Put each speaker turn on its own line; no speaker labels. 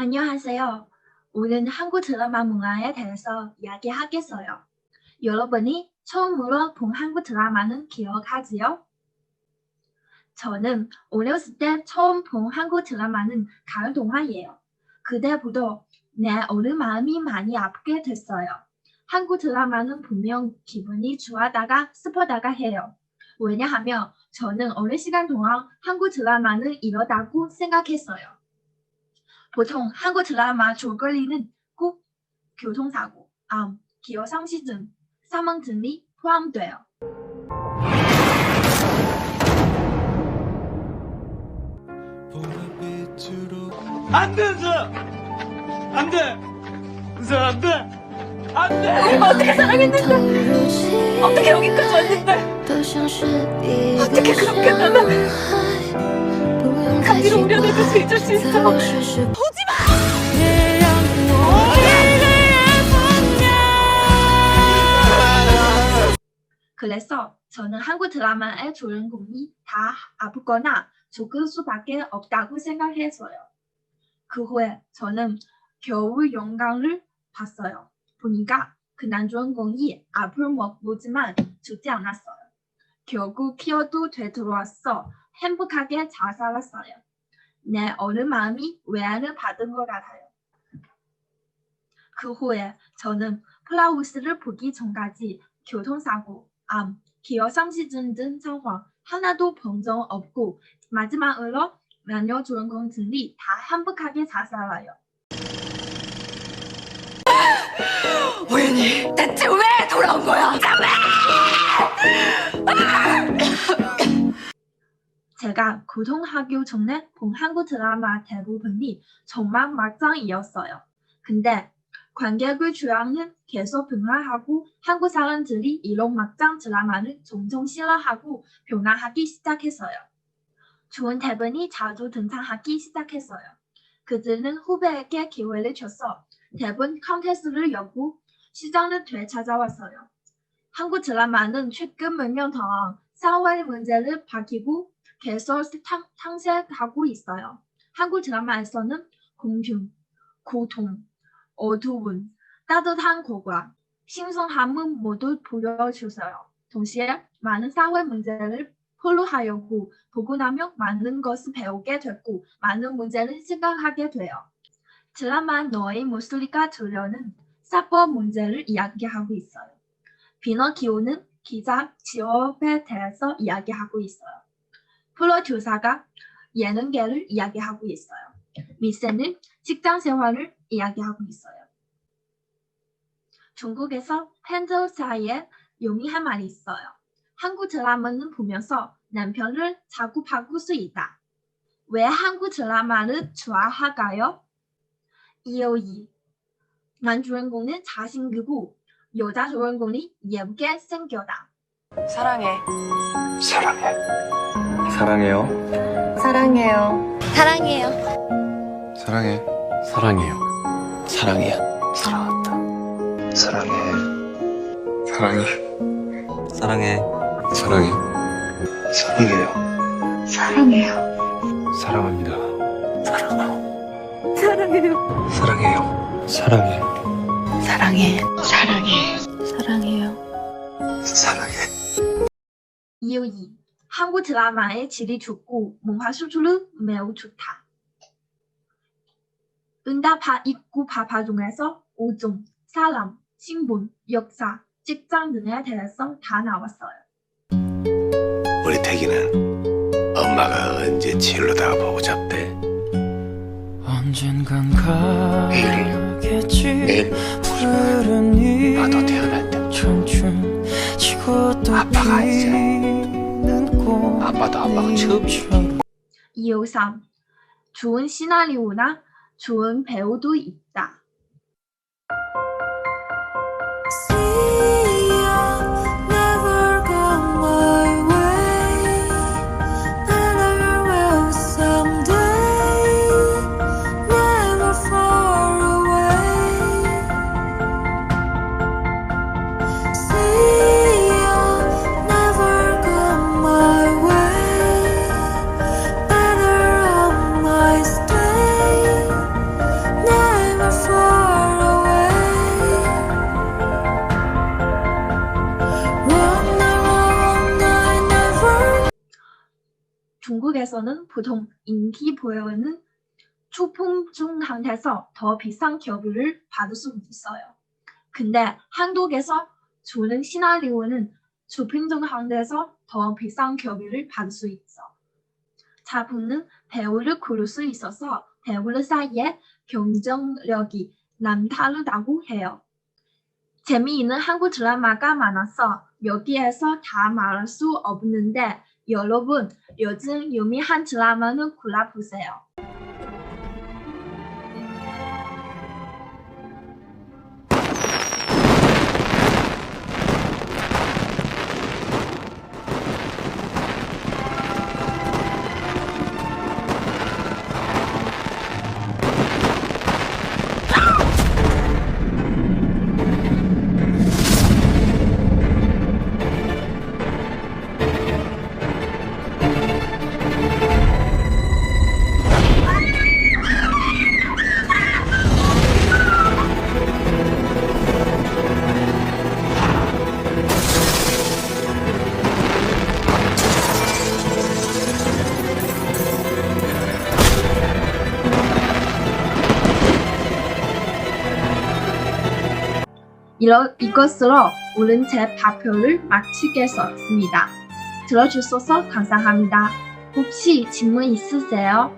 안녕하세요. 오늘 한국 드라마 문화에 대해서 이야기하겠어요. 여러분이 처음으로 본 한국 드라마는 기억하지요? 저는 어렸을 때 처음 본 한국 드라마는 가을 동화예요. 그때부터 내 어른 마음이 많이 아프게 됐어요. 한국 드라마는 분명 기분이 좋아다가 슬퍼다가 해요. 왜냐하면 저는 어느 시간 동안 한국 드라마는 이러다고 생각했어요. 보통 한국 드라마 줄거리는 꼭 교통사고, 암, 기어 상시증, 사망 등이 포함돼요.
안 돼, 은서야! 안 돼! 은서야, 안 돼! 안 돼!
어떻게 사랑했는데 어떻게 여기까지 왔는데
어떻게 그렇게 나는
우려내줄 수 있을 수 있어
그래서 저는 한국 드라마의 주인공이 다 아프거나 죽을 수밖에 없다고 생각했어요. 그 후에 저는 겨울 영광을 봤어요. 보니까 그 남주인공이 앞을 못 보지만 죽지 않았어요. 결국 키어도 되돌아왔어 행복하게 잘 살았어요. 내 어른 마음이 외안을 받은 것 같아요. 그 후에 저는 플라우스를 보기 전까지 교통사고, 암, 기어 상시증 등 상황 하나도 본적 없고 마지막으로 마녀 주인공 등이 다 행복하게 잘 살아요.
우연히 대체 왜 돌아온 거야
제가 고등학교 전에 본 한국 드라마 대부분이 정말 막장이었어요. 근데 관객의 취향은 계속 변화하고 한국 사람들이 이런 막장 드라마를 종종 싫어하고 변화하기 시작했어요. 좋은 대본이 자주 등장하기 시작했어요. 그들은 후배에게 기회를 줘서 대본 컨테스트를 열고 시장을 되찾아왔어요. 한국 드라마는 최근 몇 년 동안 사회 문제를 밝히고 계속 탕, 탕색하고 있어요. 한국 드라마에서는 공평, 고통, 어두운, 따뜻한 것과 신선함을 모두 보여주세요. 동시에 많은 사회 문제를 포로하였고 보고 나면 많은 것을 배우게 됐고 많은 문제를 생각하게 돼요. 드라마 너의 목소리가 들려는 사법 문제를 이야기하고 있어요. 비너키오는 기자 직업에 대해서 이야기하고 있어요. 프로듀서가 예능계를 이야기하고 있어요. 미세는 직장 생활을 이야기하고 있어요. 중국에서 팬들 사이에 용이한 말이 있어요. 한국 드라마는 보면서 남편을 자꾸 바꿀 수 있다. 왜 한국 드라마를 좋아할까요? 이유 2. 남주인공은 잘생기고 여자 주인공이 예쁘게 생겨다.
사랑해
사랑해.
사랑해요.
사랑해요. 사랑해요.
사랑해.
사랑해요. 사랑이야. 사랑한다. 사랑해.
사랑해.
사랑해.
사랑해.
사랑해요.
사랑해요.
사랑합니다.
사랑해요
사랑해요. 사랑해.
사랑해. 사랑해. 사랑해요.
사랑해.
2. 한국 드라마의 질이 좋고 문화 수준은 매우 좋다. 응답하 입구 파파 중에서 5종, 사람, 신분, 역사, 직장 등에 대해서 다 나왔어요.
우리 태기는 엄마가 언제 치료다가 보고 잡대.
언젠간 가겠지
내일 나도 태어날 때 아빠가 이제 아빠도 아빠가 처음이야.
이유 3. 좋은 시나리오나 좋은 배우도 있다. 한국에서는 보통 인기 보여는 초품종한테서 더 비싼 겹을 받을 수 있어요. 근데 한국에서 주는 시나리오는 초품종한테서 더 비싼 겹을 받을 수 있어. 작품은 배우를 고를 수 있어서 배우들 사이에 경쟁력이 남다르다고 해요. 재미있는 한국 드라마가 많아서 여기에서 다 말할 수 없는데 여러분 요즘 유명한 드라마는 골라보세요. 이러, 이것으로 오늘 제 발표를 마치겠습니다. 들어주셔서 감사합니다. 혹시 질문 있으세요?